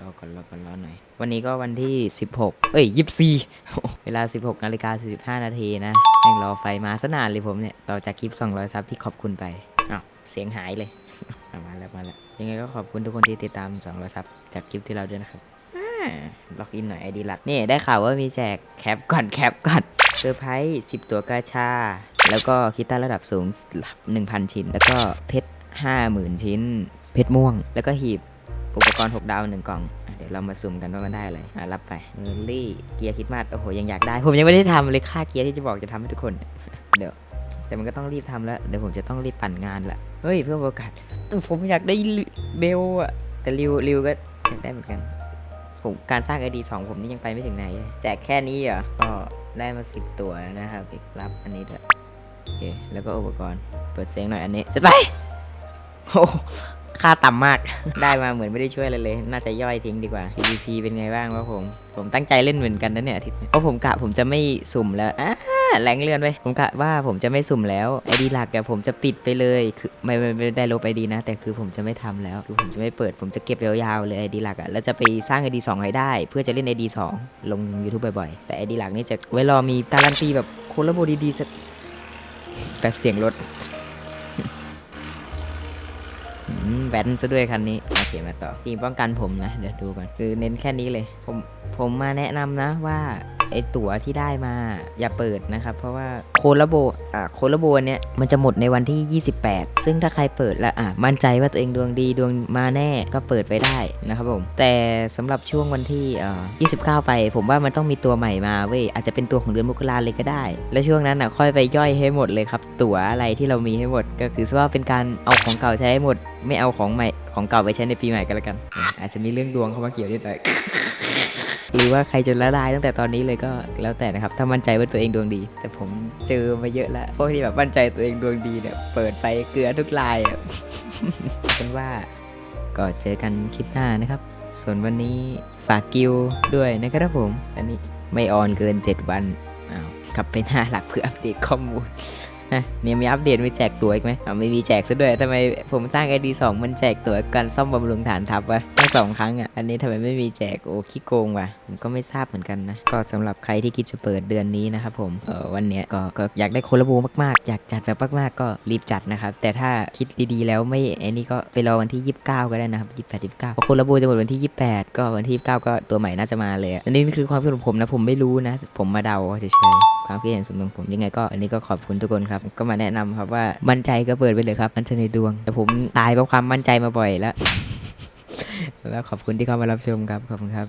รอก่อนรอก่อนรอหน่อย วันนี้ก็วันที่ 16 เอ้ย24 เวลา 16นาฬิกา45นาทีนะแม่งรอไฟมาสนานเลยผมเนี่ยเราจากคลิป 200 ซับที่ขอบคุณไปอ้าวเสียงหายเลย มาแล้วมาแล้วยังไงก็ขอบคุณทุกคนที่ติดตาม 200 ซับจากคลิปที่เราด้วยนะครับล็อกอินหน่อยไอดีหลักนี่ได้ข่าวว่ามีแจกแคปก่อนแคปก่อนเซอร์ไพรส์10 ตัวกาชา แล้วก็กีตาร์ระดับสูง 1,000 ชิ้น แล้วก็เพชร50,000 ชิ้น เพชรม่วง แล้วก็หีบ อุปกรณ์ 6 ดาวหนึ่งกล่องอะเดี๋ยวเรามาสุ่มกันว่ามันได้อะไรอะรับไปเมอร์ลี่เกียร์คิดมาสโอ้โหยังอยากได้ ผมยังไม่ได้ทำเลยค่าเกียร์ที่จะบอกจะทำให้ทุกคน เดี๋ยว แต่มันก็ต้องรีบทำแล้ว เดี๋ยวผมจะต้องรีบปั่นงานละเฮ้ยเพื่อโอกาสผมอยากได้เบลอะแต่ริวริวก็อยากได้เหมือนกัน ผมการสร้างไอดีสองผมนี่ยังไปไม่ถึงไหนเลยแจกแค่นี้เหรอก็ได้มาสิบตัวนะครับอีกรับอันนี้ด้วยโอเคแล้วก็อุปกรณ์เปิดเสียงหน่อยอันนี้จะไปโอ้ ค่าต่ำมาก ได้มาเหมือนไม่ได้ช่วยอะไรเลย น่าจะย่อยทิ้งดีกว่า PVP เป็นไงบ้างวะผม ผมตั้งใจเล่นเหมือนกันนะเนี่ยอาทิตย์เพราะผมกะผมจะไม่สุ่มแล้วอ่าแรงเลื่อนไปผมกะว่าผมจะไม่สุ่มแล้วไอดีหลักอะผมจะปิดไปเลยคือไม่ไม่ไม่ได้ลบไอดีนะ แต่คือผมจะไม่ทำแล้วคือผมจะไม่เปิด ผมจะเก็บยาวๆเลยไอดีหลักอะแล้วจะไปสร้างไอดีสองให้ได้ เพื่อจะเล่นไอดีสองลง YouTube บ่อยๆ แต่ไอดีหลักนี่จะไว้รอมีการันตีแบบโคลาโบดีๆสักแบบเสียงรถ แบนซะด้วยคันนี้โอเคมาต่อทีมป้องกันผมนะ เดี๋ยวดูก่อนคือเน้นแค่นี้เลย ผมผมมาแนะนำนะว่า ไอตั๋วที่ได้มาอย่าเปิดนะครับ เพราะว่าโคลาโบอ่าโคลาโบเนี้ยมันจะหมดในวันที่ 28 ซึ่งถ้าใครเปิดแล้วอะมั่นใจว่าตัวเองดวงดีดวงมาแน่ก็เปิดไปได้นะครับผม แต่สำหรับช่วงวันที่เอ่อ29 ไป ผมว่ามันต้องมีตัวใหม่มาเว้ยอาจจะเป็นตัวของเดือนมกราเลยก็ได้ และช่วงนั้นอะค่อยไปย่อยให้หมดเลยครับ ตั๋วอะไรที่เรามีให้หมด ก็คือว่าเป็นการเอาของเก่าใช้ให้หมด ไม่เอาของใหม่ของเก่าไปใช้ในปีใหม่ก็แล้วกัน อาจจะมีเรื่องดวงเข้ามาเกี่ยวนิดหน่อย หรือว่าใครจะละลายตั้งแต่ตอนนี้เลยก็แล้วแต่นะครับ ถ้ามั่นใจว่าตัวเองดวงดี แต่ผมเจอมาเยอะแล้วพวกที่แบบมั่นใจตัวเองดวงดีเนี่ยเปิดไปเกลือทุกลายเป็นว่าก็เจอกันคลิปหน้านะครับ ส่วนวันนี้ฝากกิวด้วยนะครับผม อันนี้ไม่ออนเกิน 7 วันอ้าวกลับไปหน้าหลักเพื่ออัปเดตข้อมูล ฮะเนี่ยมีอัปเดตมีแจกตั๋วอีกไหมอ๋อไม่มีแจกซะด้วยทำไมผมสร้างไอดีสองมันแจกตั๋วการซ่อมบำรุงฐานทัพวะทั้งสองครั้งอะอันนี้ทำไมไม่มีแจกโอ้ขี้โกงว่ะผมก็ไม่ทราบเหมือนกันนะก็สำหรับใครที่คิดจะเปิดเดือนนี้นะครับผมเออวันเนี้ยก็ก็อยากได้โคลาโบมากๆ อยากจัดแบบมากๆ ก็รีบจัดนะครับแต่ถ้าคิดดีๆแล้วไม่ไอ้นี่ก็ไปรอวันที่ 29 ก็ได้นะครับ28 29เพราะโคลาโบจะหมดวันที่ 28 ก็วันที่ 29 ก็ตัวใหม่น่าจะมาเลยอะอันนี้คือความคิดของผมนะผมไม่รู้นะ ผมมาเดาเฉยๆ ความคิดเห็นส่วนตัวของผมยังไงก็อันนี้ก็ขอบคุณทุกคนครับก็มาแนะนำครับว่ามั่นใจก็เปิดไปเลยครับมั่นใจในดวง แต่ผมตายเพราะความมั่นใจมาบ่อยแล้ว แล้วขอบคุณที่เข้ามารับชมครับขอบคุณครับ